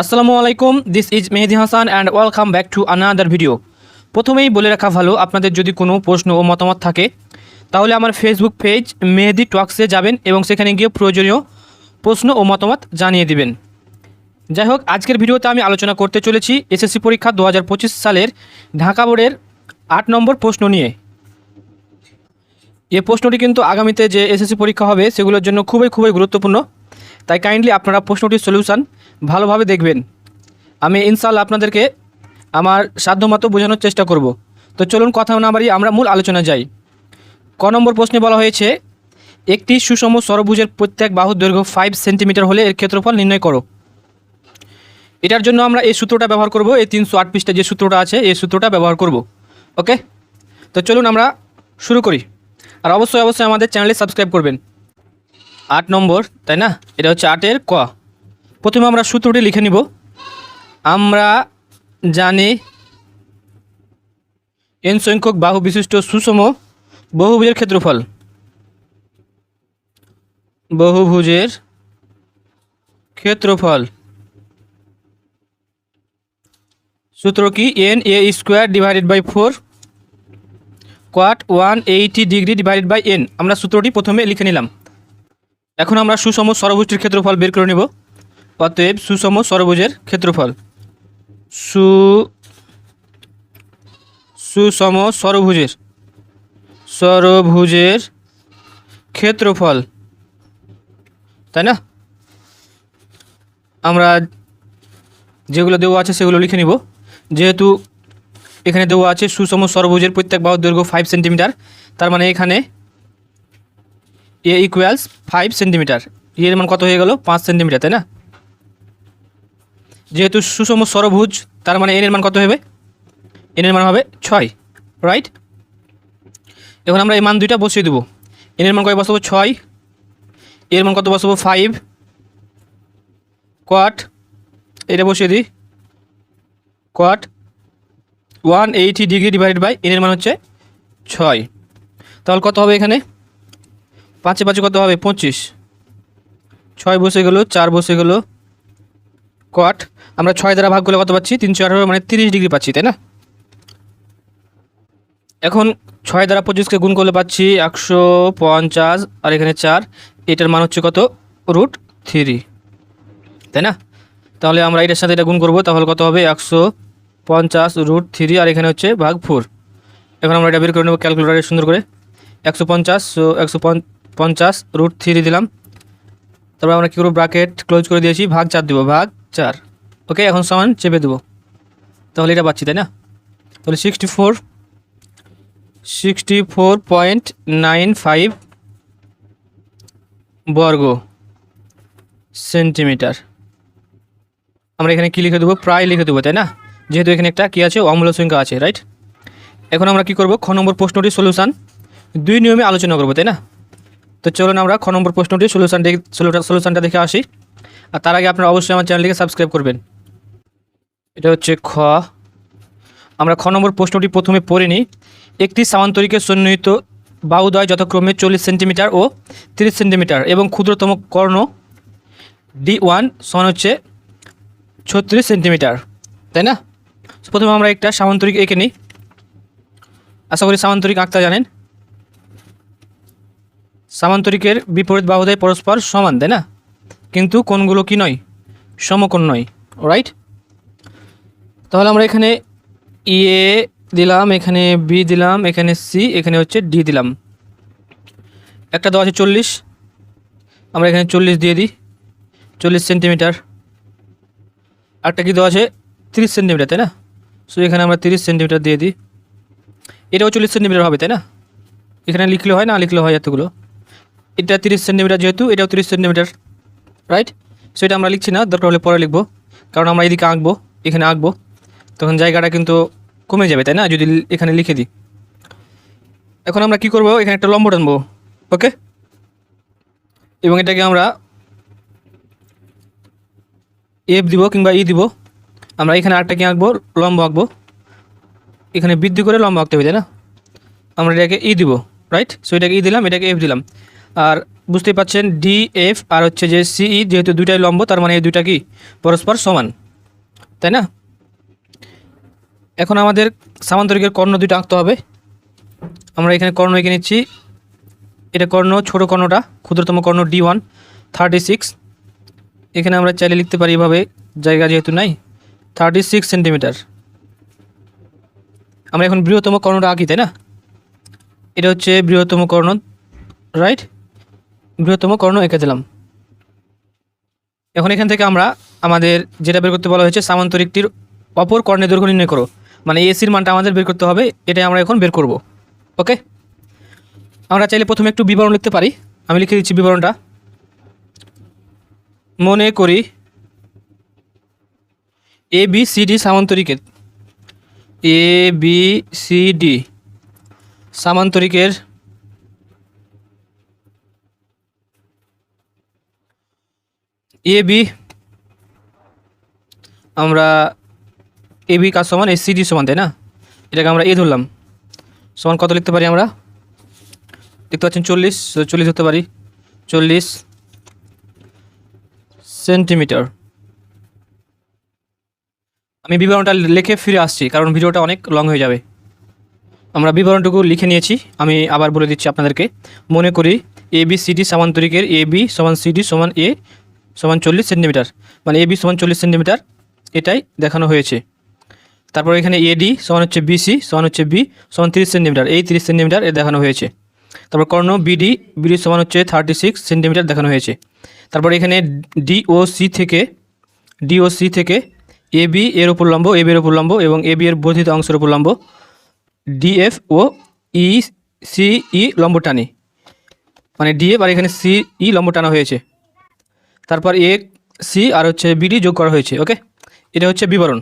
আসসালামু আলাইকুম this is Mehedi Hasan and welcome back to another video প্রথমেই বলে রাখা ভালো, আপনাদের যদি কোনো প্রশ্ন ও মতামত থাকে, তাহলে আমার ফেসবুক পেজ মেহেদি টক্সে যাবেন এবং সেখানে গিয়ে প্রয়োজনীয় প্রশ্ন ও মতামত জানিয়ে দিবেন। যাই হোক, আজকের ভিডিওতে আমি আলোচনা করতে চলেছি এসএসসি পরীক্ষা দু হাজার পঁচিশ সালের ঢাকা বোর্ডের আট নম্বর প্রশ্ন নিয়ে। এ প্রশ্নটি কিন্তু আগামীতে যে এসএসসি পরীক্ষা হবে, সেগুলোর জন্য খুবই খুবই গুরুত্বপূর্ণ। তাই কাইন্ডলি আপনারা প্রশ্নটির সলিউশন ভালোভাবে দেখবেন। আমি ইনশাল্লাহ আপনাদেরকে আমার সাধ্যমতো বোঝানোর চেষ্টা করব। তো চলুন কথা না বাড়িয়ে আমরা মূল আলোচনা যাই। ক নম্বর প্রশ্নে বলা হয়েছে, একটি সুষম সরভুজের প্রত্যেক বাহুর দৈর্ঘ্য ফাইভ সেন্টিমিটার হলে এর ক্ষেত্রফল নির্ণয় করো। এটার জন্য আমরা এই সূত্রটা ব্যবহার করব, এই তিনশো আট পৃষ্ঠা যে সূত্রটা আছে, এই সূত্রটা ব্যবহার করব। ওকে? তো চলুন আমরা শুরু করি। আর অবশ্যই অবশ্যই আমাদের চ্যানেলে সাবস্ক্রাইব করবেন। আট নম্বর, তাই না? এটা হচ্ছে আটের ক। প্রথমে আমরা সূত্রটি লিখে নিব। আমরা জানি এন সংখ্যক বাহু বিশিষ্ট সুষম বহুভুজের ক্ষেত্রফল। বহুভুজের ক্ষেত্রফল। সূত্র কি? N A square divided by four cot one eighty degree divided by N আমরা সূত্রটি প্রথমে লিখে নিলাম। এখন আমরা সুষম সরভুজটির ক্ষেত্রফল বের করে নেব। অতএব সুষম সরভুজের ক্ষেত্রফল। সু, সুষম সরভুজের সরভুজের ক্ষেত্রফল। তাই না? আমরা যেগুলো দেওয়া আছে সেগুলো লিখে নিব। যেহেতু এখানে দেওয়া আছে সুষম সরভুজের প্রত্যেক বাহুর দৈর্ঘ্য ফাইভ সেন্টিমিটার তার মানে এখানে এ ইকুয়ালস ফাইভ সেন্টিমিটার এর মান কত হয়ে গেল? পাঁচ সেন্টিমিটার তাই না? যেহেতু সুষম সরভুজ, তার মানে এনের মান কত হবে? এনের মান হবে ছয় রাইট এখন আমরা এই মান দুইটা বসিয়ে দেবো। এনের মান কত বসাবো? ছয়। এর মান কত বসাবো? ফাইভ কোয়াট এটা বসিয়ে দিই। Cot one eighty degree divided by এনের মান হচ্ছে ছয়। তাহলে কত হবে এখানে? পাঁচে পাঁচে কত হবে? পঁচিশ। ছয় বসে গেলো, চার বসে গেলো। কট আমরা ছয় দ্বারা ভাগ করলে কত পাচ্ছি? তিনশো আঠারো মানে তিরিশ ডিগ্রি পাচ্ছি, তাই না? এখন ছয় দ্বারা পঁচিশকে গুণ করলে পাচ্ছি একশো পঞ্চাশ, আর এখানে চার। এটার মান হচ্ছে কত? রুট থ্রি, তাই না? তাহলে আমরা এটার সাথে এটা গুণ করব, তাহলে কত হবে? একশো পঞ্চাশ রুট থ্রি, আর এখানে হচ্ছে ভাগ ফোর। এখন আমরা এটা বের করে নেব ক্যালকুলেটারে সুন্দর করে। একশো পঞ্চাশ একশো পঞ্চাশ রুট থ্রি দিলাম। তারপর আমরা কী করব? ব্রাকেট ক্লোজ করে দিয়েছি, ভাগ চার দেবো, ভাগ চার। ওকে, এখন সমান চেপে দেবো। তাহলে এটা পাচ্ছি, তাই না? তাহলে sixty four sixty four point nine five বর্গ সেন্টিমিটার। আমরা এখানে কী লিখে দেবো? প্রায় লিখে দেবো, তাই না? যেহেতু এখানে একটা কী আছে অমূল্য সংখ্যা আছে রাইট এখন আমরা কি করব? খ নম্বর প্রশ্নটির সলিউশন দুই নিয়মে আলোচনা করব, তাই না? তো চলুন আমরা খ নম্বর প্রশ্নটির সলিউশন সলিউশনটা দেখে আসি। আর তার আগে আপনারা অবশ্যই আমার চ্যানেলটিকে সাবস্ক্রাইব করবেন। এটা হচ্ছে খ। আমরা খ নম্বর প্রশ্নটি প্রথমে পড়ে নিই। একটি সামান্তরিকের সন্নিহিত বাহুদয় যথাক্রমে চল্লিশ সেন্টিমিটার ও তিরিশ সেন্টিমিটার এবং ক্ষুদ্রতম কর্ণ ডি ওয়ান সমান হচ্ছে ছত্রিশ সেন্টিমিটার, তাই না? প্রথমে আমরা একটা সামান্তরিক এঁকে নিই। আশা করি সামান্তরিক আঁকতে জানেন। সামান্তরিকের বিপরীত বাহুদয় পরস্পর সমান, তাই না? কিন্তু কোনগুলো কি নয়? সমকোণ নয় রাইট তাহলে আমরা এখানে এ দিলাম, এখানে বি দিলাম, এখানে সি, এখানে হচ্ছে ডি দিলাম। একটা দেওয়া আছে চল্লিশ। আমরা এখানে চল্লিশ দিয়ে দিই। চল্লিশ সেন্টিমিটার। একটা কি দেওয়া আছে? তিরিশ সেন্টিমিটার, তাই না? সো এখানে আমরা তিরিশ সেন্টিমিটার দিয়ে দিই। এটাও চল্লিশ সেন্টিমিটার হবে, তাই না? এখানে লিখলে হয়, না লিখলে হয় এতগুলো? এটা তিরিশ সেন্টিমিটার যেহেতু, এটাও তিরিশ সেন্টিমিটার রাইট সো এটা আমরা লিখছি না, দরকার হলে পরে লিখব। কারণ আমরা এদিকে আঁকবো, এখানে আঁকবো। তখন জায়গাটা কিন্তু কমে যাবে, তাই না? যদি এখানে লিখে দিই। এখন আমরা কি করব? এখানে একটা লম্ব টানবো। ওকে? এবং এটাকে আমরা এফ দিব কিংবা ই দিব। আমরা এখানে আরটা কি আঁকবো, লম্ব আঁকবো। এখানে বৃদ্ধি করে লম্ব আঁকতে হবে, তাই না? আমরা এটাকে ই দিব রাইট সো এটাকে ই দিলাম, এটাকে এফ দিলাম। আর বুঝতেই পাচ্ছেন ডি এফ আর হচ্ছে যে সিই যেহেতু দুইটাই লম্ব, তার মানে এই দুইটা কি? পরস্পর সমান, তাই না? এখন আমাদের সামান্তরিকের কর্ণ দুইটা আঁকতে হবে। আমরা এখানে কর্ণ এঁকে নিচ্ছি। এটা কর্ণ, ছোট কর্ণটা, ক্ষুদ্রতম কর্ণ ডি ওয়ান থার্টি সিক্স এখানে আমরা চাইলে লিখতে পারি এভাবে, জায়গা যেহেতু নাই থার্টি সিক্স সেন্টিমিটার আমরা এখন বৃহত্তম কর্ণটা আঁকি, তাই না? এটা হচ্ছে বৃহত্তম কর্ণ রাইট বৃহত্তম কর্ণ এঁকে দিলাম। এখন এখান থেকে আমরা আমাদের যেটা বের করতে বলা হয়েছে, সামান্তরিকটির অপর কর্ণের দৈর্ঘ্য নির্ণয় করো। মানে এসির মানটা আমাদের বের করতে হবে, এটাই আমরা এখন বের করব। ওকে? আমরা চাইলে প্রথমে একটু বিবরণ লিখতে পারি। আমি লিখে দিচ্ছি বিবরণটা। মনে করি এ বি সি ডি সামান্তরিকের। এ বি সি ডি সামান্তরিকের এ বি আমরা এ বি কাজ সমান এ সি ডি সমান, তাই না? এটাকে আমরা এ ধরলাম। সমান কত লিখতে পারি আমরা? দেখতে পাচ্ছেন চল্লিশ চল্লিশ ধরতে পারি। চল্লিশ সেন্টিমিটার। আমি বিবরণটা লিখে ফিরে আসছি, কারণ ভিডিওটা অনেক লং হয়ে যাবে। আমরা বিবরণটুকু লিখে নিয়েছি, আমি আবার বলে দিচ্ছি আপনাদেরকে। মনে করি এ বি সি ডি সামান্তরিকের এ বি সমান সি ডি সমান এ সমান চল্লিশ সেন্টিমিটার। মানে এ বি সমান চল্লিশ সেন্টিমিটার, এটাই দেখানো হয়েছে। তারপর এখানে এডি সমান হচ্ছে বিসি সমান হচ্ছে বি সমান তিরিশ সেন্টিমিটার। এই তিরিশ সেন্টিমিটার এ দেখানো হয়েছে। তারপর কর্ণ বিডি বিডি সমান হচ্ছে থার্টি সিক্স সেন্টিমিটার দেখানো হয়েছে। তারপর এখানে ডিওসি থেকে ডিওসি থেকে এ বি এর উপর লম্ব এ বি এর উপর লম্ব এবং এ বি এর বর্ধিত অংশের উপর লম্ব। ডিএফ ও ই সি ই লম্ব টানি। মানে ডিএফ আর এখানে সি ই লম্ব টানা হয়েছে। তারপর এ সি আর হচ্ছে বিডি যোগ করা হয়েছে ওকে এটা হচ্ছে বিবরণ।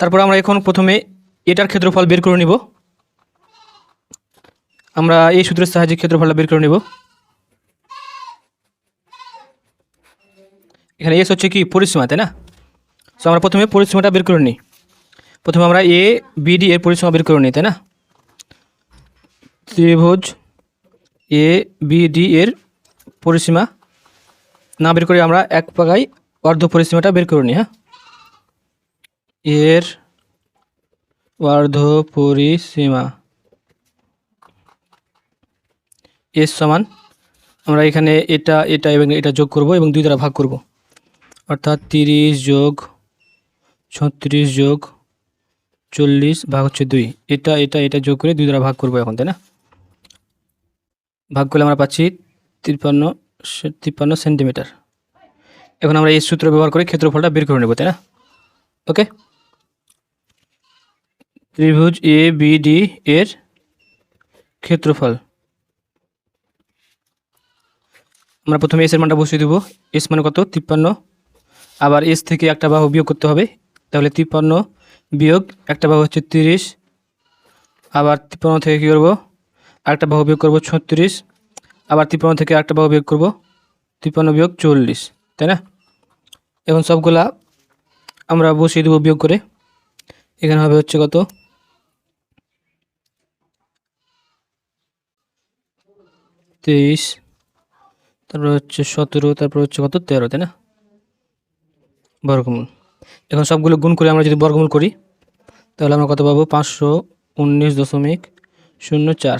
তারপর আমরা এখন প্রথমে এটার ক্ষেত্রফল বের করে নিব। আমরা এই সূত্রের সাহায্যে ক্ষেত্রফলটা বের করে নিব। এখানে এস হচ্ছে কি? পরিসীমা, তাই না? তো আমরা প্রথমে পরিসীমাটা বের করে নিই। প্রথমে আমরা এ বিডি এর পরিসীমা বের করে নিই, তাই না? ত্রিভুজ এ বিডি এর পরিসীমা। না বের করে আমরা এক পাকায় অর্ধ পরিসীমাটা বের করে নিই হ্যাঁ? এর অর্ধ পরিসীমা এস সমান, আমরা এখানে এটা এটা এবং এটা যোগ করব এবং দুই দ্বারা ভাগ করব। অর্থাৎ তিরিশ যোগ ছত্রিশ যোগ চল্লিশ ভাগ হচ্ছে দুই। এটা এটা এটা যোগ করে দুই দ্বারা ভাগ করব এখন, তাই না? ভাগ করলে আমরা পাচ্ছি তিপ্পান্ন তিপ্পান্ন সেন্টিমিটার। এখন আমরা এই সূত্র ব্যবহার করে ক্ষেত্রফলটা বের করে নেব, তাই না? ওকে? ত্রিভুজ এ বি ডি এর ক্ষেত্রফল। আমরা প্রথমে এস এর মানটা বসিয়ে দেবো। এস মানে কত? তিপ্পান্ন। আবার এস থেকে একটা বাহু বিয়োগ করতে হবে। তাহলে তিপ্পান্ন বিয়োগ একটা বাহু হচ্ছে তিরিশ। আবার তিপ্পান্ন থেকে কী করব? আরেকটা বাহু বিয়োগ করব ছত্রিশ। আবার তিপ্পান্ন থেকে একটা বাহু বিয়োগ করব তিপ্পান্ন বিয়োগ চল্লিশ। তাই না? এখন সবগুলা আমরা বসিয়ে দেবো বিয়োগ করে। এখানে হবে হচ্ছে কত? তেইশ, তারপর হচ্ছে সতেরো, তারপর হচ্ছে কত? তেরো, তাই না? বর্গমূল। এখন সবগুলো গুণ করে আমরা যদি বর্গমূল করি, তাহলে আমরা কত পাবো? পাঁচশো উনিশ দশমিক শূন্য চার।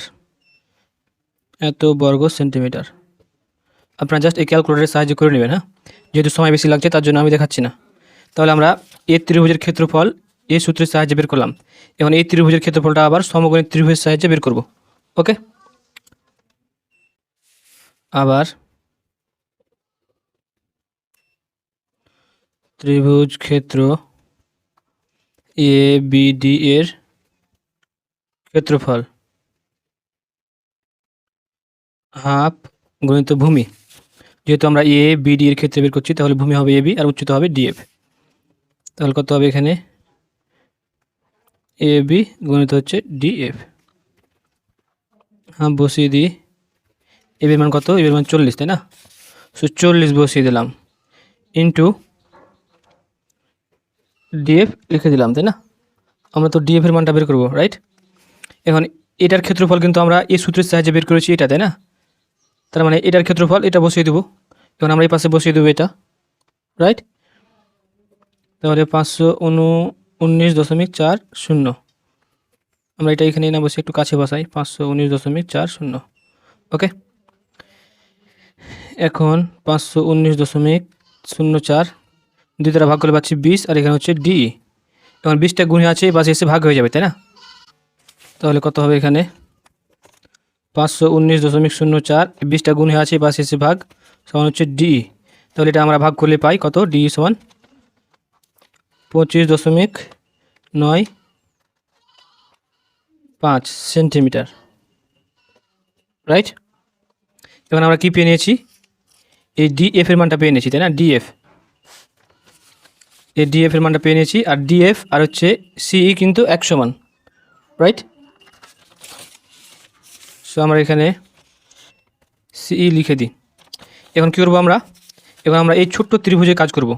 এত বর্গ সেন্টিমিটার। আপনারা জাস্ট এই ক্যালকুলেটারের সাহায্য করে নেবেন হ্যাঁ? যেহেতু সময় বেশি লাগছে, তার জন্য আমি দেখাচ্ছি না। তাহলে আমরা এই ত্রিভুজের ক্ষেত্রফল এই সূত্রের সাহায্যে বের করলাম। এখন এই ত্রিভুজের ক্ষেত্রফলটা আবার সমকোণী ত্রিভুজের সাহায্যে বের করব। ওকে? আবার ত্রিভুজ ক্ষেত্র এ বি ডি এর ক্ষেত্রফল। হাফ গণিত ভূমি। যেহেতু আমরা এ বি ডি এর ক্ষেত্রে বের করছি, তাহলে ভূমি হবে এ বি আর উচ্চতা হবে ডিএফ তাহলে কত হবে এখানে? এ বি গণিত হচ্ছে ডিএফ হ্যাঁ বসিয়ে দিই। এবির মান কত? এবির মান চল্লিশ, তাই না? সো চল্লিশ বসিয়ে দিলাম। ইন্টু ডিএফ লিখে দিলাম, তাই না? আমরা তো ডিএফের মানটা বের করব রাইট এখন এটার ক্ষেত্রফল কিন্তু আমরা এই সূত্রের সাহায্যে বের করেছি এটা, তাই না? তার মানে এটার ক্ষেত্রফল এটা বসিয়ে দেবো। এখন আমরা এই পাশে বসিয়ে দেবো এটা রাইট তাহলে পাঁচশো উনু উনিশ দশমিক চার শূন্য। আমরা এটা এখানে না বসে একটু কাছে বসাই, পাঁচশো উনিশ দশমিক চার শূন্য। ওকে এখন পাঁচশো উনিশ দশমিক শূন্য চার। দুই দ্বারা ভাগ করলে পাচ্ছি বিশ, আর এখানে হচ্ছে ডি। এখন বিশটা গুণে আছে পাশে এসে ভাগ হয়ে যাবে, তাই না? তাহলে কত হবে এখানে? পাঁচশো উনিশ দশমিক শূন্য চার বিশটা গুণে আছে পাশে এসে ভাগ, সমান হচ্ছে ডি। তাহলে এটা আমরা ভাগ করলে পাই, কত? ডি সমান পঁচিশ দশমিক নয় পাঁচ সেন্টিমিটার। রাইট? এখন আমরা কি পেয়ে নিয়েছি? এই ডিএফ এর মানটা পেয়ে নিয়েছি, তাই না? ডিএফ এই ডিএফ এর মানটা পেয়ে নিয়েছি, আর ডিএফ আর হচ্ছে সিই কিন্তু এক সমান রাইট সো আমরা এখানে সিই লিখে দিই। এখন কী করব আমরা? এখন আমরা এই ছোট্ট ত্রিভুজে কাজ করব।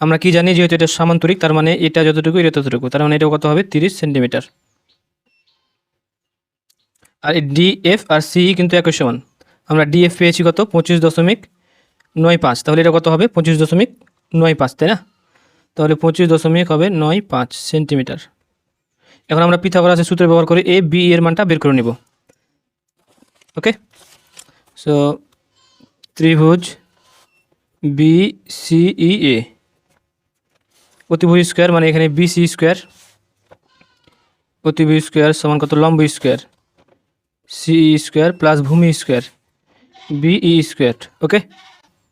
আমরা কি জানি যেহেতু এটা সামান্তরিক, তার মানে এটা যতটুকু, এটা ততটুকু, তার মানে এটা কত হবে? তিরিশ সেন্টিমিটার। আর এই ডিএফ আর সিই কিন্তু একই সমান আমরা ডিএফ পেয়েছি কত? পঁচিশ দশমিক নয় পাঁচ। তাহলে এটা কত হবে? পঁচিশ দশমিক নয় পাঁচ, তাই না? তাহলে পঁচিশ দশমিক হবে নয় পাঁচ সেন্টিমিটার। এখন আমরা পিথাগোরাসের সূত্র ব্যবহার করে এ, বি, এর মানটা বের করে নেব। ওকে? সো ত্রিভুজ বি সি ই এ অতিভুজ স্কোয়ার মানে এখানে বি সি স্কোয়ার। অতিভুজ স্কোয়ার সমান কত? লম্ব স্কোয়ার। সি স্কোয়ার প্লাস ভূমি square. B E square. Okay?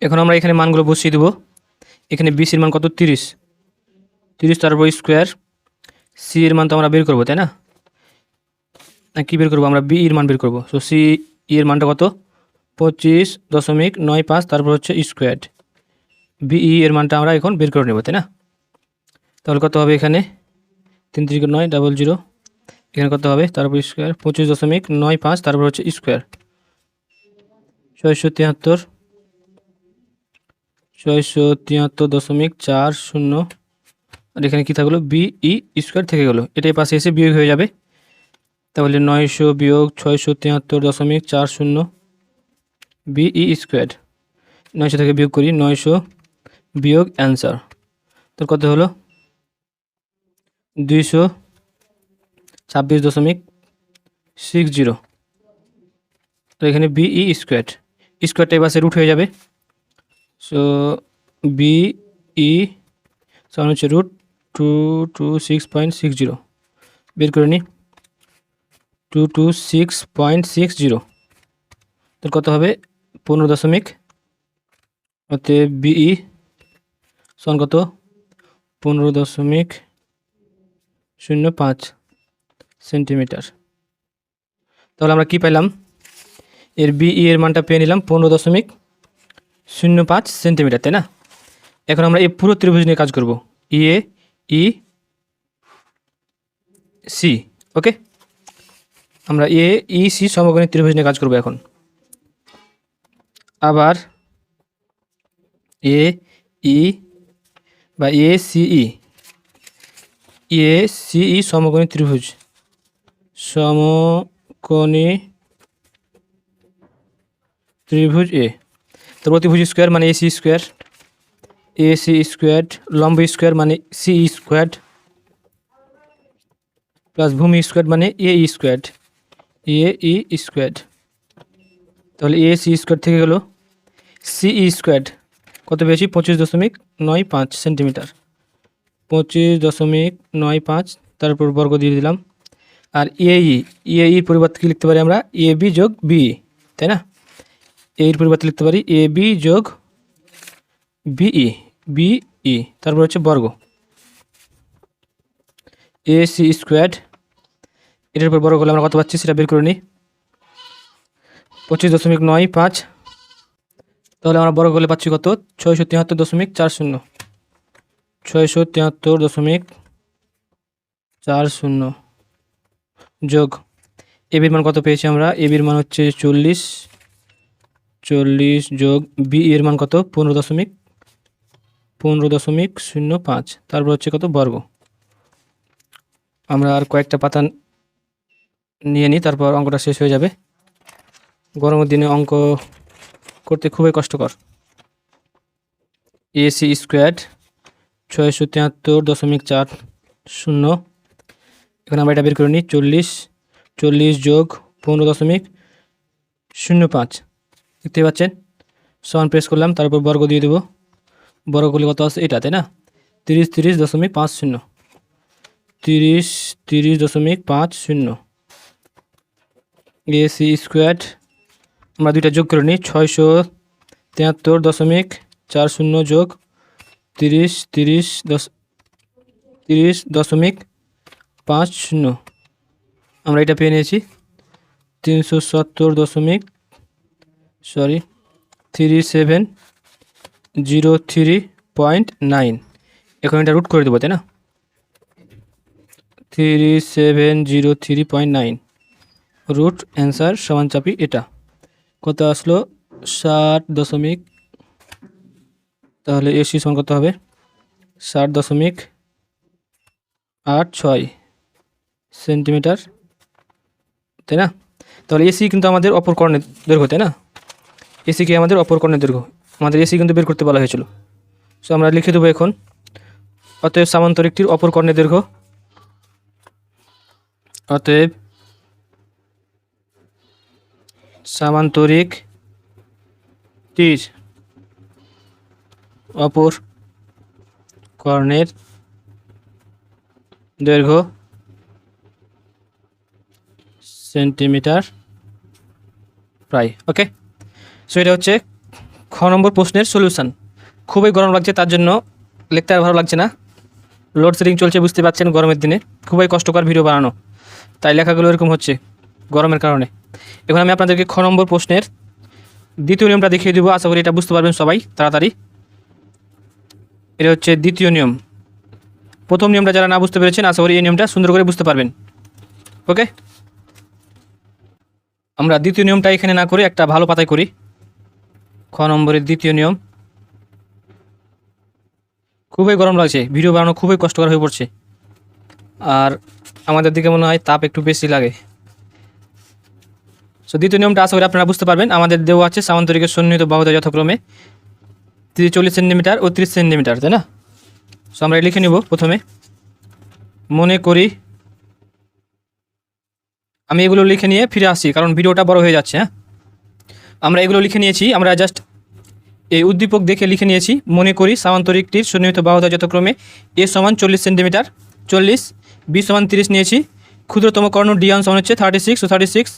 এখন আমরা এখানে মানগুলো বসিয়ে দেবো। এখানে বিসির মান কত? তিরিশ। তিরিশ তারপর স্কোয়ার সি এর মান তো আমরা বের করব, তাই না? কী বের করব? আমরা বি এর মান বের করব। সো সি এর মানটা কত? পঁচিশ দশমিক নয় পাঁচ তারপর হচ্ছে স্কোয়ার বিই এর মানটা আমরা এখন বের করে নেব, তাই না? তাহলে কত হবে এখানে? তিন তিরিশ নয় ডাবল জিরো এখানে কত হবে? তারপর স্কোয়ার পঁচিশ দশমিক নয় পাঁচ তারপর হচ্ছে স্কোয়ার ছয়শো তিয়াত্তর ছয়শো তিয়াত্তর দশমিক চার শূন্য। আর এখানে কী থাকল? বিই স্কোয়ার থেকে গেলো। এটাই পাশে এসে বিয়োগ হয়ে যাবে। তাহলে নয়শো বিয়োগ ছয়শো তিয়াত্তর দশমিক চার শূন্য। B E square. নয়শো থেকে বিয়োগ করি, নয়শো বিয়োগ অ্যান্সার। তোর কত হলো? দুইশো ছাব্বিশ দশমিক সিক্স জিরো। তো এখানে বিই স্কোয়ার। স্কোয়ারটা এবার রুট হয়ে যাবে। সো বিই সমান হচ্ছে root two two six point six zero বের করে নিই two two six point six zero তোর কত হবে পনেরো দশমিক ওতে বিই সমান কত পনেরো দশমিক শূন্য পাঁচ সেন্টিমিটার তাহলে আমরা কি পেলাম এর বিই এর মানটা পেয়ে নিলাম পনেরো দশমিক শূন্য পাঁচ সেন্টিমিটার, তাই না? এখন আমরা এই পুরো ত্রিভুজ নিয়ে কাজ করব। E A, E, C, okay? আমরা এ, ই, সি সমকোণী ত্রিভুজ নিয়ে কাজ করব এখন। আবার এ, ই বা এ সিই এ সিই সমকোণী ত্রিভুজ। সমকোণী ত্রিভুজ এ। তো প্রতিভুজ স্কোয়ার মানে A C square, A C square, লম্ব স্কোয়ার মানে সি স্কোয়ার, প্লাস ভূমি স্কোয়ার মানে A square, A E square. তাহলে এ সি স্কোয়ার থেকে গেল সি স্কোয়ার। কত পেয়েছি? পঁচিশ দশমিক নয় পাঁচ সেন্টিমিটার। পঁচিশ দশমিক নয় পাঁচ তারপর বর্গ দিয়ে দিলাম। আর এই এই পরিবর্তে কী লিখতে পারি আমরা? এ বি যোগ বি, তাই না? এর পরিবর্তে লিখতে পারি এ, বি যোগ বিই বিই তারপর হচ্ছে বর্গ। এ, সি স্কোয়ার এটার উপর বর্গ করলে আমরা কত পাচ্ছি সেটা বের করে নিই। পঁচিশ দশমিক নয় পাঁচ, তাহলে আমরা বর্গ করলে পাচ্ছি কত? ছয়শো তিয়াত্তর দশমিক চার শূন্য। ছয়শো তিয়াত্তর দশমিক চার শূন্য। যোগ এবির মান কত পেয়েছি আমরা? এবির মান হচ্ছে চল্লিশ। চল্লিশ যোগ বি এর মান কত? পনেরো দশমিক পনেরো দশমিক শূন্য পাঁচ। তারপর হচ্ছে কত? বর্গ। আমরা আর কয়েকটা পাতা নিয়ে নিই, তারপর অঙ্কটা শেষ হয়ে যাবে। গরমের দিনে অঙ্ক করতে খুবই কষ্টকর। এসি স্কোয়ার ছয়শো তিয়াত্তর দশমিক চার শূন্য। এখন আমরা এটা বের করে নিই, চল্লিশ চল্লিশ যোগ পনেরো দশমিক শূন্য পাঁচ। দেখতে পাচ্ছেন? সমান প্রেস করলাম, তারপর বর্গ দিয়ে দেবো। বর্গ করলে কত আছে? এটা তাই না? তিরিশ তিরিশ দশমিক পাঁচ শূন্য। তিরিশ তিরিশ দশমিক পাঁচ শূন্য। এসি স্কোয়ার আমরা দুইটা যোগ করে নিই, ছয়শো তিয়াত্তর দশমিক চার শূন্য যোগ তিরিশ তিরিশ দশ, তিরিশ দশমিক পাঁচ শূন্য। আমরা এটা পেয়ে নিয়েছি। তিনশো সত্তর দশমিক sorry three seven zero three point nine এখন এটা রুট করে দেবো, তাই না? Three seven zero three point nine root answer সমান চাপি এটা। কত আসলো? ষাট দশমিক, তাহলে এসি সমান কত হবে? ষাট দশমিক আট ছয় সেন্টিমিটার, তাই না? তাহলে এসি কিন্তু আমাদের অপর কর্ণের দৈর্ঘ্য তাই না? এসি কি আমাদের অপর কর্ণের দৈর্ঘ্য। আমাদের এসি কিন্তু বের করতে বলা হয়েছিল। সো আমরা লিখে দেবো এখন, অতএব সামান্তরিকটির অপর কর্ণের দৈর্ঘ্য। অতএব সামান্তরিক টির অপর কর্ণের দৈর্ঘ্য সেন্টিমিটার প্রায়। ওকে সো এটা হচ্ছে খ নম্বর প্রশ্নের সলিউশন খুবই গরম লাগছে, তার জন্য লিখতে আর ভালো লাগছে না। লোডশেডিং চলছে, বুঝতে পারছেন, গরমের দিনে। খুবই কষ্টকর ভিডিও বানানো। তাই লেখাগুলো এরকম হচ্ছে, গরমের কারণে। এখন আমি আপনাদেরকে খ নম্বর প্রশ্নের দ্বিতীয় নিয়মটা দেখিয়ে দেবো। আশা করি এটা বুঝতে পারবেন সবাই, তাড়াতাড়ি। এটা হচ্ছে দ্বিতীয় নিয়ম। প্রথম নিয়মটা যারা না বুঝতে পেরেছেন, আশা করি এই নিয়মটা সুন্দর করে বুঝতে পারবেন। ওকে আমরা দ্বিতীয় নিয়মটা এখানে না করে একটা ভালো পাতায় করি। খ নম্বরের দ্বিতীয় নিয়ম। খুবই গরম লাগছে, ভিডিও বানানো খুবই কষ্টকর হয়ে পড়ছে। আর আমাদের দিকে মনে হয় তাপ একটু বেশি লাগে। সো দ্বিতীয় নিয়মটা আশা করি আপনারা বুঝতে পারবেন। আমাদের দেওয়া আছে সামান্তরিকের সন্নিহিত বাহুদা যথাক্রমে চল্লিশ সেন্টিমিটার ও ত্রিশ সেন্টিমিটার, তাই না? সো আমরা লিখে নিব প্রথমে। মনে করি আমি এগুলো লিখে নিয়ে ফিরে আসছি কারণ ভিডিওটা বড় হয়ে যাচ্ছে হ্যাঁ? আমরা এগুলো লিখে নিয়েছি, আমরা জাস্ট এই উদ্দীপক দেখে লিখে নিয়েছি। মনে করি সামান্তরিকটির সন্নিহিত বাহুদা যথাক্রমে এ সমান চল্লিশ সেন্টিমিটার, চল্লিশ, বি সমান তিরিশ নিয়েছি। ক্ষুদ্রতম কর্ণ ডি ওয়ান সমান হচ্ছে থার্টি সিক্স ও থার্টি সিক্স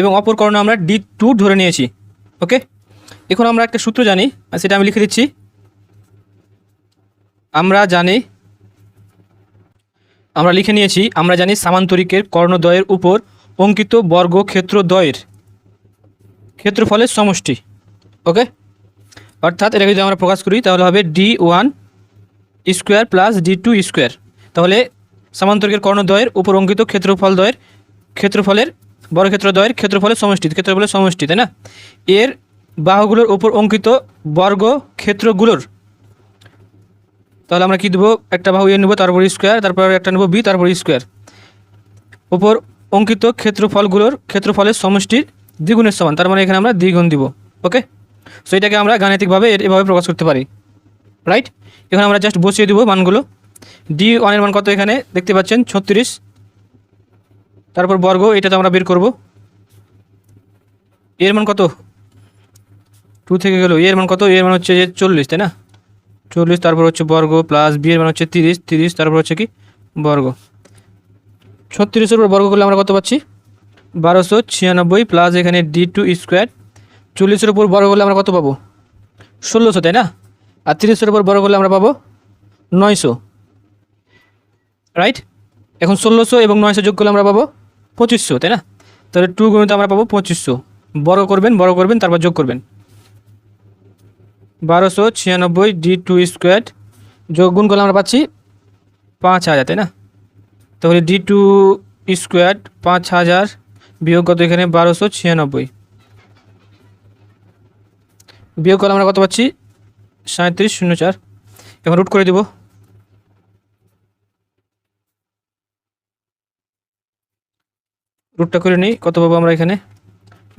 এবং অপর কর্ণ আমরা ডি টু ধরে নিয়েছি। ওকে এখন আমরা একটা সূত্র জানি সেটা আমি লিখে দিচ্ছি। আমরা জানি, আমরা লিখে নিয়েছি, আমরা জানি সামান্তরিকের কর্ণদ্বয়ের উপর অঙ্কিত বর্গ ক্ষেত্রদ্বয়ের ক্ষেত্রফলের সমষ্টি, ওকে? অর্থাৎ এটাকে যদি আমরা প্রকাশ করি, তাহলে হবে D one square plus D two square তাহলে সামান্তরিকের কর্ণদ্বয়ের উপর অঙ্কিত ক্ষেত্রফল দ্বয়ের ক্ষেত্রফলের বর্গক্ষেত্র দ্বয়ের ক্ষেত্রফলের সমষ্টি ক্ষেত্রফলের সমষ্টি, তাই না? এর বাহুগুলোর উপর অঙ্কিত বর্গ ক্ষেত্রগুলোর, তাহলে আমরা কি দেবো? একটা বাহু এ নেব, তারপর স্কোয়ার তারপর একটা নেব বি তারপর স্কোয়ার উপর অঙ্কিত ক্ষেত্রফলগুলোর ক্ষেত্রফলের সমষ্টির দ্বিগুণের সমান, তার মানে এখানে আমরা দ্বিগুণ দিব ওকে সো এটাকে আমরা গাণিতিকভাবে এভাবে প্রকাশ করতে পারি রাইট এখন আমরা জাস্ট বসিয়ে দেবো মানগুলো ডি ওয়ানের মান কত এখানে? দেখতে পাচ্ছেন, ছত্রিশ। তারপর বর্গ এটা তো আমরা বের করব। এর মান কত? টু থেকে গেল, এর মান কত? এর মান হচ্ছে চল্লিশ, তাই না? চল্লিশ, তারপর হচ্ছে বর্গ প্লাস বি এর মান হচ্ছে তিরিশ তিরিশ, তারপর হচ্ছে কি? বর্গ। ছত্রিশের উপর বর্গ করলে আমরা কত পাচ্ছি? বারোশো ছিয়ানব্বই প্লাস এখানে ডি টু স্কোয়ার চল্লিশের উপর বর্গ করলে আমরা কত পাবো? ষোলোশো, তাই না? আর তিরিশের উপর বর্গ করলে আমরা পাবো নয়শো। রাইট এখন ষোলোশো এবং নয়শো যোগ করলে আমরা পাবো পঁচিশশো, তাই না? তাহলে টু গুণিত আমরা পাবো পঁচিশশো। বড় করবেন বড় করবেন, তারপর যোগ করবেন। বারোশো ছিয়ানব্বই ডি টু স্কোয়ার যোগ গুণ করলে আমরা পাচ্ছি পাঁচ হাজার, তাই না? তাহলে ডি টু স্কোয়ার পাঁচ হাজার বিয়োগ কত এখানে? বারোশো ছিয়ানব্বই। বিয়োগ করলে আমরা কত পাচ্ছি? সাঁত্রিশ শূন্য চার। এখন রুট করে দেব। রুটটা করে নিই। কত পাবো আমরা এখানে?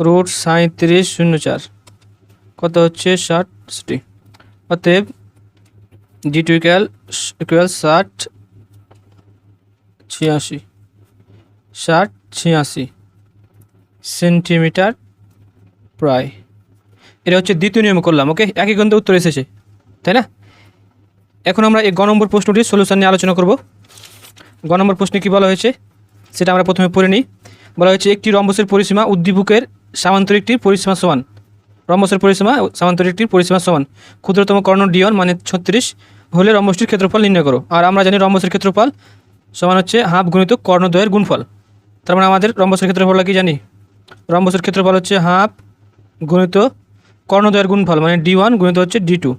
রুট সাঁত্রিশ শূন্য চার। কত হচ্ছে? ষাটটি অতএব জি টু ইকুয়াল ইকুয়াল ষাট ছিয়াশি। ষাট ছিয়াশি। সেন্টিমিটার প্রায়। এটা হচ্ছে দ্বিতীয় নিয়মে করলাম, ওকে? একই গন্ধে উত্তর এসেছে, তাই না? এখন আমরা এই গ নম্বর প্রশ্নটির সলিউশন নিয়ে আলোচনা করব। গ নম্বর প্রশ্নে কী বলা হয়েছে? সেটা আমরা প্রথমে পড়ে নিই। বলা হয়েছে, একটি রম্বসের পরিসীমা উদ্দীপকের সামান্তরিকটির পরিসীমা সমান। রম্বসের পরিসীমা সামান্তরিকটির পরিসীমা সমান। ক্ষুদ্রতম কর্ণ ডিওন মানে ছত্রিশ, হলে রম্বসটির ক্ষেত্রফল নির্ণয় করো। আর আমরা জানি রম্বসের ক্ষেত্রফল সমান হচ্ছে হাফ গুণিত কর্ণদ্বয়ের গুণফল। তার মানে আমাদের রম্বসের ক্ষেত্রফলটা কি জানি? রম্বসের ক্ষেত্রফল হচ্ছে হাফ গুণিত কর্ণদ্বয়ের গুণফল মানে ডি ওয়ান গুণিত হচ্ছে ডি টু।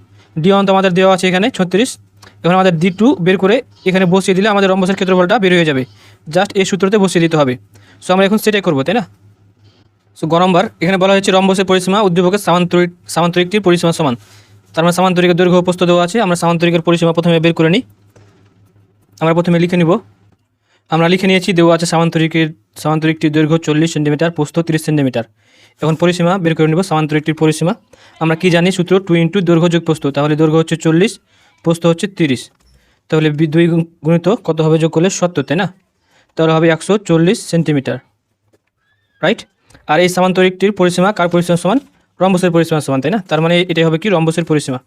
ডি ওয়ান তো আমাদের দেওয়া আছে এখানে, ছত্রিশ। এখন আমাদের ডি টু বের করে এখানে বসিয়ে দিলে আমাদের রম্বসের ক্ষেত্রফলটা বের হয়ে যাবে। জাস্ট এই সূত্রতে বসিয়ে দিতে হবে। সো আমরা এখন সেটাই করব, তাই না? সো গরমবার এখানে বলা হয়েছে রম্বসের পরিসীমা উদ্দীপকের সামান্তরিক সামান্তরিকটির পরিসীমা সমান। তার মানে সামান্তরিকের দৈর্ঘ্য প্রস্থ দেওয়া আছে, আমরা সামান্তরিকের পরিসীমা প্রথমে বের করে নিই। আমরা প্রথমে লিখে নিব। আমরা লিখে নিয়েছি, দেওয়া আছে সামান্তরিকের সামান্তরিকটির দৈর্ঘ্য চল্লিশ সেন্টিমিটার পোস্ত তিরিশ সেন্টিমিটার। এখন পরিসীমা বের করে নেব, সামান্তরিকটির পরিসীমা। আমরা কি জানি সূত্র? টু ইন্টু দৈর্ঘ্য যোগ প্রস্থ, তাহলে দৈর্ঘ্য হচ্ছে চল্লিশ, প্রস্থ হচ্ছে তিরিশ। তাহলে দুই গুণিত কত হবে? যোগ করলে সত্তর, তাই না? তাহলে হবে একশো চল্লিশ সেন্টিমিটার। রাইট? আর এই সামান্তরিকটির পরিসীমা কার পরিসীমা সমান? রম্বসের পরিসীমা সমান, তাই না? তার মানে এটাই হবে কি? রম্বসের পরিসীমা।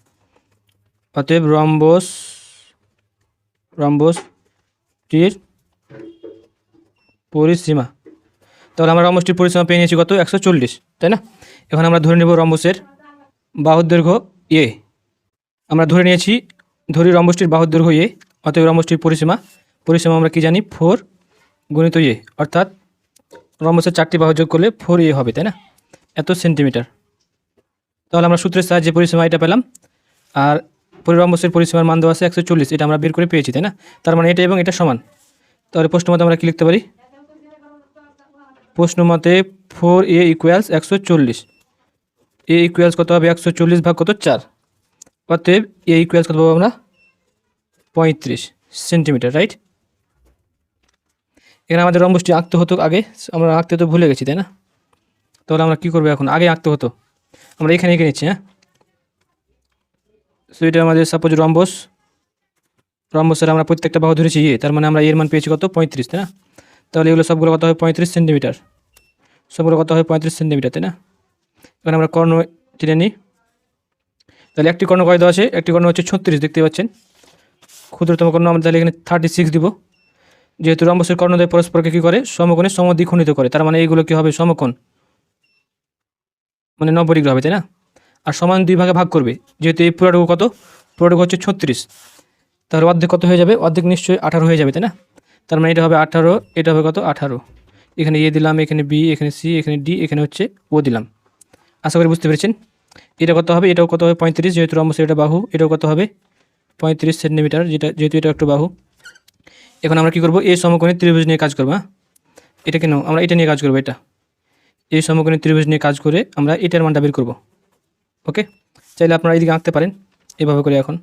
অতএব রম্বস রম্বসটির পরিসীমা তাহলে আমরা রম্বসটির পরিসীমা পেয়ে নিয়েছি কত? একশো চল্লিশ, তাই না? এখন আমরা ধরে নেব রম্বসের বাহুর দৈর্ঘ্য এ। আমরা ধরে নিয়েছি, ধরি রম্বসটির বাহুর দৈর্ঘ্য এ, অতএব রম্বসটির পরিসীমা পরিসীমা আমরা কি জানি? ফোর গুণিত এ, অর্থাৎ রম্বসের চারটি বাহু যোগ করলে ফোর এ হবে, তাই না? এত সেন্টিমিটার। তাহলে আমরা সূত্রের সাহায্যে পরিসীমা এটা পেলাম। আর পরিরম্বসের পরিসীমার মান দেওয়া আছে একশো চল্লিশ, এটা আমরা বের করে পেয়েছি, তাই না? তার মানে এটা এবং এটা সমান। তাহলে প্রশ্ন মতো আমরা কি লিখতে পারি? প্রশ্ন মতে ফোর এ ইকুয়ালস একশো চল্লিশ। এ ইকুয়ালস কত হবে? একশো চল্লিশ ভাগ কত? চার। অতএব এ ইকুয়ালস কত পাবো আমরা? পঁয়ত্রিশ সেন্টিমিটার রাইট এখানে আমাদের রম্বসটি আঁকতে হতো আগে। আমরা আঁকতে তো ভুলে গেছি, তাই না? তাহলে আমরা কী করব এখন? আগে আঁকতে হতো। আমরা এখানে এঁকে নিচ্ছি হ্যাঁ? সো এটা আমাদের সাপোজ রম্বস। রম্বসের আমরা প্রত্যেকটা বাহু ধরেছি ইয়ে তার মানে আমরা এর মান পেয়েছি কত? পঁয়ত্রিশ, তাই না? তাহলে এগুলো সবগুলো কত হয়? পঁয়ত্রিশ সেন্টিমিটার। সবগুলো কত হয়? পঁয়ত্রিশ সেন্টিমিটার, তাই না? এখানে আমরা কর্ণ টেনে নিই। তাহলে একটি কর্ণ কয় আছে? একটি কর্ণ হচ্ছে ছত্রিশ, দেখতে পাচ্ছেন? ক্ষুদ্রতম কর্ণ আমরা তাহলে এখানে থার্টি সিক্স দিব। যেহেতু রম্বসের কর্ণদ্বয় পরস্পরকে কী করে? সমকোণে সমদ্বিখণ্ডিত করে। তার মানে এইগুলো কী হবে? সমকোণ। মানে ডিগ্রি হবে, তাই না? আর সমান দুই ভাগে ভাগ করবে। যেহেতু এই পুরোটুকু কত? পুরোটুকু হচ্ছে ছত্রিশ। তাহলে অর্ধেক কত হয়ে যাবে? অর্ধেক নিশ্চয়ই আঠারো হয়ে যাবে, তাই না? তার মানে এটা হবে আঠারো, এটা হবে কত? আঠারো। এখানে এ দিলাম, এখানে বি, এখানে সি, এখানে ডি, এখানে হচ্ছে ও দিলাম। আশা করি বুঝতে পেরেছেন? এটা কত হবে? এটাও কত হবে? পঁয়ত্রিশ, যেহেতু রম্বসের এটা বাহু, এটাও কত হবে? পঁয়ত্রিশ সেন্টিমিটার, যেটা যেহেতু এটা একটু বাহু। এখন আমরা কী করব? এই সমকোণী ত্রিভুজ নিয়ে কাজ করব হ্যাঁ? এটা কেন? আমরা এটা নিয়ে কাজ করব, এটা। এই সমকোণী ত্রিভুজ নিয়ে কাজ করে আমরা এটার মানটা বের করব। ওকে? চাইলে আপনারা এইদিকে আঁকতে পারেন, এভাবে করে এখন।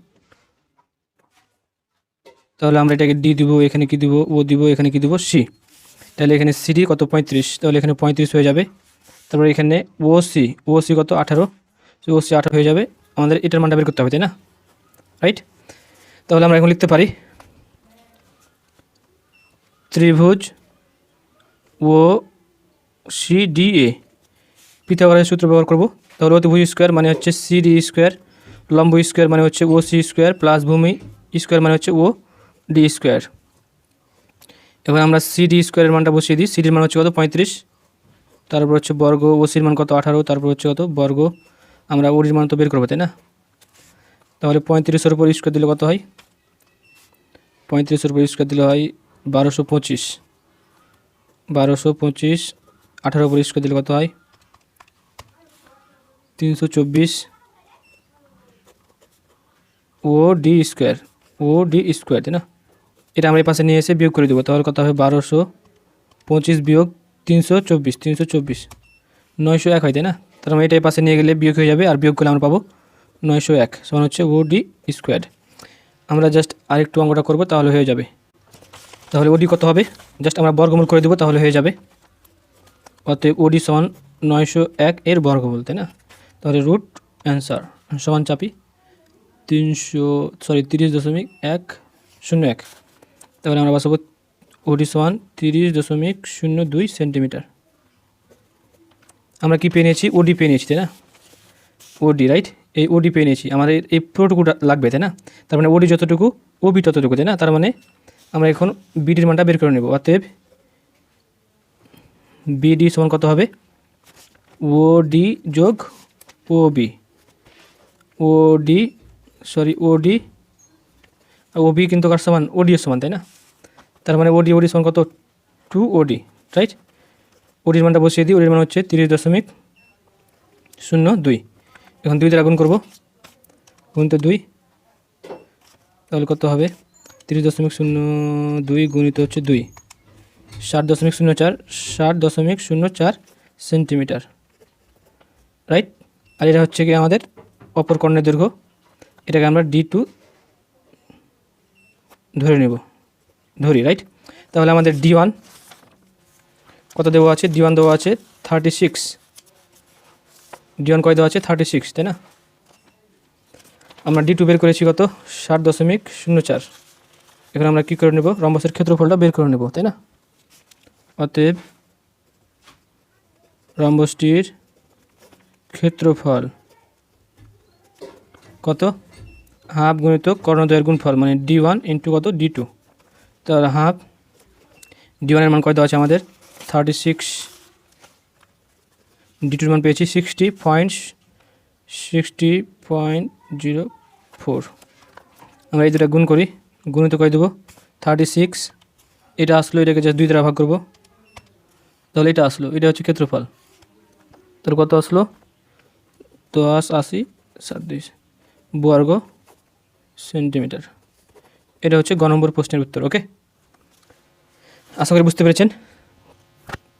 তাহলে আমরা এটাকে ডি দিব, এখানে কি দিব ও দিব, এখানে কি দিব সি তাহলে এখানে সিডি কত? পঁয়ত্রিশ। তাহলে এখানে পঁয়ত্রিশ হয়ে যাবে। তারপরে এখানে ও সি ও সি কত? আঠারো। ও সি আঠারো হয়ে যাবে। আমাদের এটার মানটা বের করতে হবে, তাই না? রাইট তাহলে আমরা এখন লিখতে পারি। ত্রিভুজ ও সি ডি এ পিথাগোরাসের সূত্র ব্যবহার করব। তাহলে অতিভুজ স্কোয়ার মানে হচ্ছে সি ডি স্কোয়ার, লম্ব স্কোয়ার মানে হচ্ছে ও সি স্কোয়ার, প্লাস ভূমি স্কোয়ার মানে হচ্ছে ও ডি স্কোয়ার এবার আমরা সি ডি স্কোয়ারের মানটা বসিয়ে দিই। সিডির মান হচ্ছে কত? পঁয়ত্রিশ। তারপর হচ্ছে বর্গ ওসির মান কত? আঠারো। তারপর হচ্ছে কত? বর্গ। আমরা ওডির মান তো বের করব, তাই না? তাহলে পঁয়ত্রিশের উপর স্কোয়ার দিলে কত হয়? পঁয়ত্রিশের উপর স্কোয়ার দিলে হয় বারোশো পঁচিশ। বারোশো পঁচিশ, আঠারো উপর স্কোয়ার দিলে কত হয়? তিনশো চব্বিশ। O D square O D square তাই না? এটা আমরা এই পাশে নিয়ে এসে বিয়োগ করে দেবো। তাহলে কত হবে? বারোশো পঁচিশ বিয়োগ তিনশো চব্বিশ। তিনশো চব্বিশ। নয়শো এক হয়, তাই না? তার মানে এটা এই পাশে নিয়ে গেলে বিয়োগ হয়ে যাবে। আর বিয়োগ করলে আমরা পাবো নয়শো এক সমান হচ্ছে ও ডি স্কোয়ার। আমরা জাস্ট আরেকটু অঙ্কটা করব, তাহলে হয়ে যাবে। তাহলে ওডি কত হবে? জাস্ট আমরা বর্গমূল করে দেবো, তাহলে হয়ে যাবে। অতএব ওডি সমান নয়শো এক এর বর্গমূল, তাই না? তাহলে রুট অ্যান্সার সমান চাপি। তিনশো, সরি, তিরিশ দশমিক এক শূন্য এক। তাহলে আমরা বসাবো ওডি সমান তিরিশ দশমিক শূন্য দুই সেন্টিমিটার। আমরা কি পেয়ে নিয়েছি? ওডি পেয়ে নিয়েছি, তাই না? ওডি, রাইট? এই ওডি পেয়ে নিয়েছি। আমাদের এই পুরোটুকু লাগবে, তাই না? তার মানে ওডি যতটুকু, ওবি ততটুকু, তাই না? তার মানে আমরা এখন বিডির মানটা বের করে নেব। অতএব বিডি সমান কত হবে? ওডি যোগ ওবি। ওডি, সরি, ওডি ওবি কিন্তু কার সমান? ওডিও সমান, তাই না? তার মানে ওডি ওডি সমান কত? টু ওডি রাইট ওডির মানটা বসিয়ে দিই। ওডির মান হচ্ছে তিরিশ দশমিক শূন্য দুই। এখন দুই দ্বারা গুণ করব। গুণিত দুই। তাহলে কত হবে? তিরিশ দশমিক শূন্য দুই গুণিত হচ্ছে দুই। ষাট দশমিক শূন্য চার, ষাট দশমিক শূন্য চার সেন্টিমিটার রাইট আর এটা হচ্ছে কি আমাদের অপর কর্ণের দৈর্ঘ্য। এটাকে আমরা ডি টু ধরে নেব। ধরি রাইট তাহলে আমাদের ডি ওয়ান কত দেওয়া আছে? ডি ওয়ান দেওয়া আছে থার্টি সিক্স ডি ওয়ান কয় দেওয়া আছে? থার্টি সিক্স তাই না? আমরা ডি টু বের করেছি কত? ষাট দশমিক শূন্য চার। এখন আমরা কী করে নেব? রম্বসের ক্ষেত্রফলটা বের করে নেব, তাই না? অতএব রম্বসটির ক্ষেত্রফল কত? হাফ গুণিত কর্ণদ্বয়ের গুণফল মানে ডি ওয়ান ইন্টু কত? ডি টু তাহলে হাফ ডি ওয়ানের মান কত আছে আমাদের? থার্টি সিক্স ডি টুর মান পেয়েছি sixty point sixty point zero four আমরা এই দুটা গুণ করি। গুণিত করে দেবো? থার্টি সিক্স এটা আসলো, এটাকে জাস্ট দুই দ্বারা ভাগ করব। তাহলে এটা আসলো, এটা হচ্ছে ক্ষেত্রফল। তাহলে কত আসলো? দশ আশি সাতত্রিশ বর্গ সেন্টিমিটার। এটা হচ্ছে গ নম্বর প্রশ্নের উত্তর, ওকে? আশা করি বুঝতে পেরেছেন।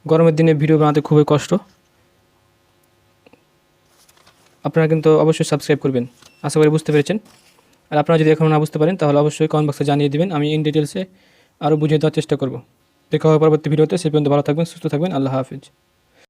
গরমের দিনে ভিডিও বানাতে খুবই কষ্ট। আপনারা কিন্তু অবশ্যই সাবস্ক্রাইব করবেন। আশা করি বুঝতে পেরেছেন। আর আপনারা যদি এখনও না বুঝতে পারেন, তাহলে অবশ্যই কমেন্ট বক্সে জানিয়ে দেবেন। আমি ইন ডিটেলসে আরও বুঝিয়ে দেওয়ার চেষ্টা করব। দেখা হবে পরবর্তী ভিডিওতে। সে পর্যন্ত ভালো থাকবেন, সুস্থ থাকবেন। আল্লাহ হাফিজ।